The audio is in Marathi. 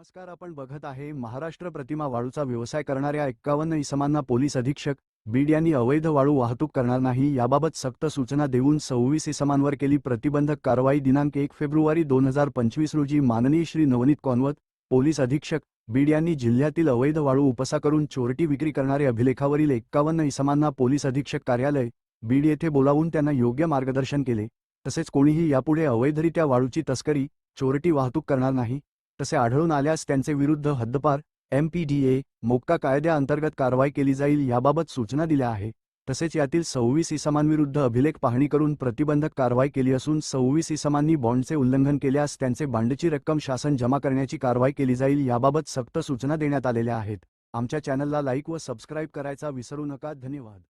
नमस्कार आपण बघत आहे महाराष्ट्र प्रतिमा वाळूचा व्यवसाय करणाऱ्या एक्कावन्न इसमांना पोलीस अधीक्षक बीड यांनी अवैध वाळू वाहतूक करणार नाही याबाबत सक्त सूचना देऊन सव्वीस इसमांवर केली प्रतिबंधक कारवाई दिनांक एक फेब्रुवारी दोन हजार पंचवीस रोजी माननीय श्री नवनीत कॉन्वत पोलीस अधीक्षक बीड यांनी जिल्ह्यातील अवैध वाळू उपसा करून चोरटी विक्री करणारे अभिलेखावरील एक्कावन्न इसमांना पोलीस अधीक्षक कार्यालय बीड येथे बोलावून त्यांना योग्य मार्गदर्शन केले. तसेच कोणीही यापुढे अवैधरित्या वाळूची तस्करी चोरटी वाहतूक करणार नाही. तसे आढळून आल्यास त्यांचे विरुद्ध हद्दपार एमपीडीए मोक्का कायद्याअंतर्गत कारवाई केली जाईल याबाबत सूचना दिल्या आहे तसेच यातील सव्वीस इसमांविरुद्ध अभिलेख पाहणी करून प्रतिबंधक कारवाई केली असून सव्वीस इसमांनी बॉन्डचे उल्लंघन केल्यास त्यांचे बांडची रक्कम शासन जमा करण्याची कारवाई केली जाईल याबाबत सक्त सूचना देण्यात आलेल्या आहेत. आमच्या चॅनलला लाईक व सबस्क्राईब करायचा विसरू नका. धन्यवाद.